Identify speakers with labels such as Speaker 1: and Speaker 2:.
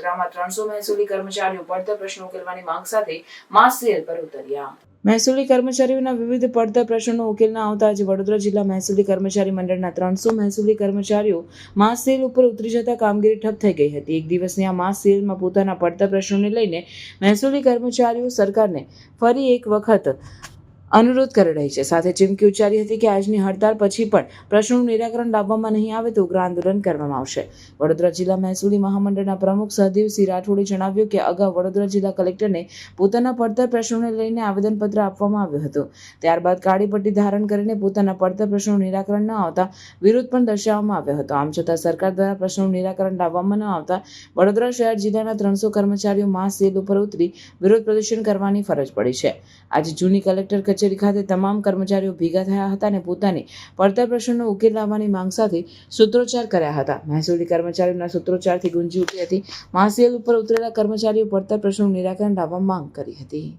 Speaker 1: વડોદરામાં ત્રણસો મહેસૂલી કર્મચારીઓ પડતર પ્રશ્નો ઉકેલવાની માંગ સાથે માસ સેલ પર ઉતર્યા. મહેસૂલી કર્મચારીઓના વિવિધ પડતર પ્રશ્નોનો ઉકેલ ના આવતા આજે વડોદરા જિલ્લા મહેસૂલી કર્મચારી મંડળના ત્રણસો મહેસૂલી કર્મચારીઓ માસ સેલ ઉપર ઉતરી જતા કામગીરી ઠપ થઈ ગઈ હતી. એક દિવસની આ માસ સેલમાં પોતાના પડતર પ્રશ્નોને લઈને મહેસૂલી કર્મચારીઓ સરકારને ફરી એક વખત અનુરોધ કરી રહી છે. સાથે ચીમકી ઉચ્ચારી હતી કે આજની હડતાળ પછી પણ પ્રશ્નોનું નિરાકરણ લાવવામાં નહીં આવે તો ઉગ્ર આંદોલન કરવામાં આવશે. વડોદરા જિલ્લા મહેસૂલી મહામંડળના પ્રમુખ સહદેવસિંહ રાઠોડે જણાવ્યું કે અગાઉ વડોદરા જિલ્લા કલેક્ટરને પોતાના પડતર પ્રશ્નોને લઈને આવેદનપત્ર આપવામાં આવ્યું હતું. ત્યારબાદ કાળી પટ્ટી ધારણ કરીને પોતાના પડતર પ્રશ્નોનું નિરાકરણ ન આવતા વિરોધ પણ દર્શાવવામાં આવ્યો હતો. આમ છતાં સરકાર દ્વારા પ્રશ્નોનું નિરાકરણ લાવવામાં ન આવતા વડોદરા શહેર જિલ્લાના ત્રણસો કર્મચારીઓ માસ સેલ ઉપર ઉતરી વિરોધ પ્રદર્શન કરવાની ફરજ પડી છે. આજે જૂની કલેક્ટર કચેરી ખાતે તમામ કર્મચારીઓ ભેગા થયા હતા અને પોતાની પડતર પ્રશ્નોનો ઉકેલ લાવવાની માંગ સાથે સૂત્રોચ્ચાર કર્યા હતા. મહેસૂલી કર્મચારીઓના સૂત્રોચ્ચારથી ગુંજી ઉઠી હતી. માસેલ ઉપર ઉતરેલા કર્મચારીઓ પડતર પ્રશ્નોનું નિરાકરણ લાવવા માંગ કરી હતી.